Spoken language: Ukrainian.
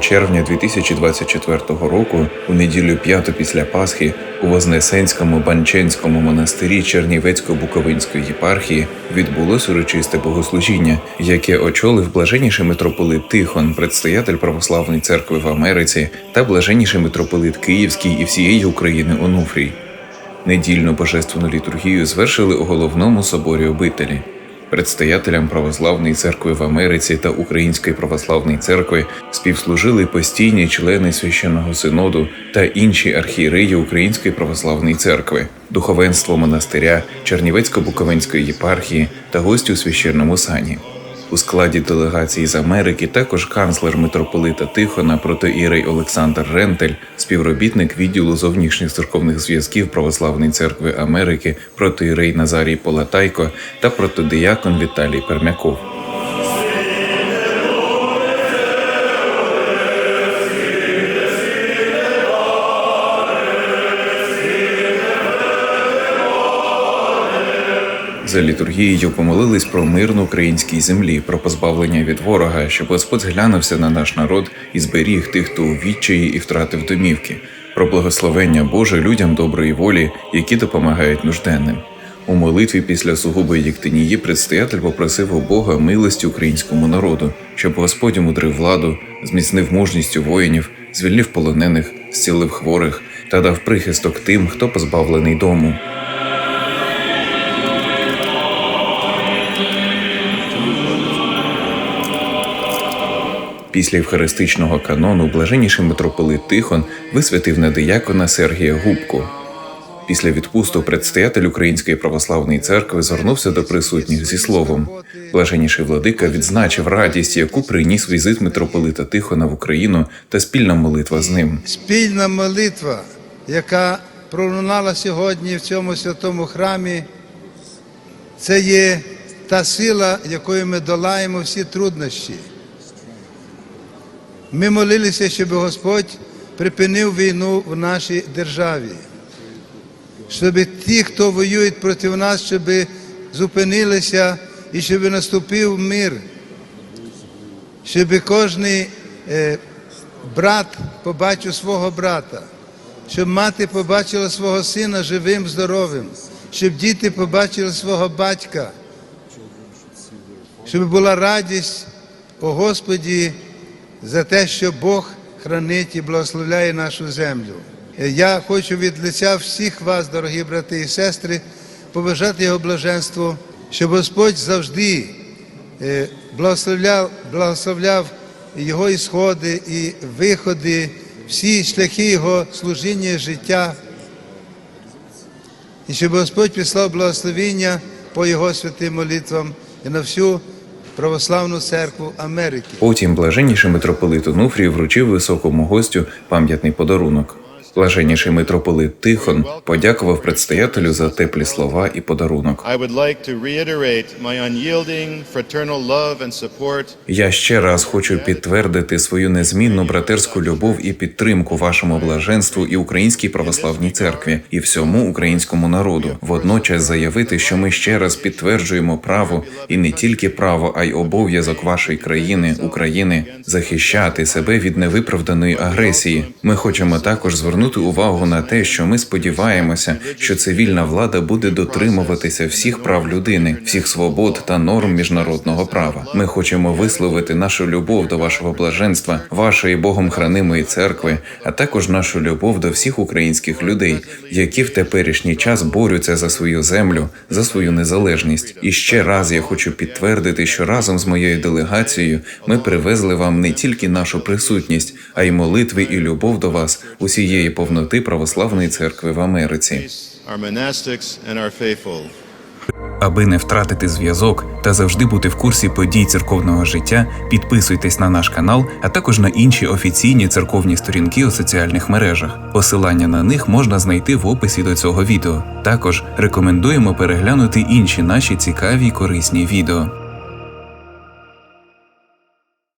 червня 2024 року, у неділю п'яту після Пасхи, у Вознесенському Банченському монастирі Чернівецько-Буковинської єпархії відбулось урочисте богослужіння, яке очолив блаженніший митрополит Тихон, предстоятель православної церкви в Америці, та блаженніший митрополит Київський і всієї України Онуфрій. Недільну божественну літургію звершили у головному соборі обителі. Предстоятелям Православної церкви в Америці та Української православної церкви співслужили постійні члени священного синоду та інші архієреї Української православної церкви, духовенство монастиря Чернівецько-Буковинської єпархії та гості у священному сані. У складі делегації з Америки також канцлер митрополита Тихона протоірей Олександр Рентель, співробітник відділу зовнішніх церковних зв'язків Православної церкви Америки протоірей Назарій Полатайко та протодиякон Віталій Пермяков. За літургією помолились про мир на українській землі, про позбавлення від ворога, щоб Господь зглянувся на наш народ і зберіг тих, хто у відчаї і втратив домівки, про благословення Боже людям доброї волі, які допомагають нужденним. У молитві після сугубої єктинії предстоятель попросив у Бога милості українському народу, щоб Господь умудрив владу, зміцнив мужністю воїнів, звільнив полонених, зцілив хворих та дав прихисток тим, хто позбавлений дому. Після євхаристичного канону блаженніший митрополит Тихон висвятив на диякона Сергія Губку. Після відпусту предстоятель Української православної церкви звернувся до присутніх зі словом. Блаженніший владика відзначив радість, яку приніс візит митрополита Тихона в Україну та спільна молитва з ним. спільна молитва, яка пролунала сьогодні в цьому святому храмі, це є та сила, якою ми долаємо всі труднощі. Ми молилися, щоб Господь припинив війну в нашій державі, щоб ті, хто воюють проти нас, щоб зупинилися і щоб наступив мир, щоб е, брат побачив свого брата, щоб мати побачила свого сина живим, здоровим, щоб діти побачили свого батька, щоб була радість у Господі за те, що Бог хранить і благословляє нашу землю. Е, Я хочу від лиця всіх вас, дорогі брати і сестри, побажати його блаженству, щоб Господь завжди е, благословляв, благословляв його ісходи і виходи, всі шляхи Його служіння і життя, і щоб Господь післав благословіння по Його святим молитвам і на всю православну церкву Америки. Потім блаженніший митрополит Онуфрій вручив високому гостю пам'ятний подарунок. Блаженніший митрополит Тихон подякував предстоятелю за теплі слова і подарунок. Я ще раз хочу підтвердити свою незмінну братерську любов і підтримку вашому блаженству і українській православній церкві і всьому українському народу. Водночас заявити, що ми ще раз підтверджуємо право і не тільки право, а й обов'язок вашої країни, України, захищати себе від невиправданої агресії. Ми хочемо також звернути увагу на те, що ми сподіваємося, що цивільна влада буде дотримуватися всіх прав людини, всіх свобод та норм міжнародного права. Ми хочемо висловити нашу любов до вашого блаженства, вашої Богом хранимої церкви, а також нашу любов до всіх українських людей, які в теперішній час борються за свою землю, за свою незалежність. І ще раз я хочу підтвердити, що разом з моєю делегацією ми привезли вам не тільки нашу присутність, а й молитви і любов до вас усієї повноти православної церкви в Америці. Аби не втратити зв'язок та завжди бути в курсі подій церковного життя, підписуйтесь на наш канал, а також на інші офіційні церковні сторінки у соціальних мережах. Посилання на них можна знайти в описі до цього відео. Також рекомендуємо переглянути інші наші цікаві й корисні відео.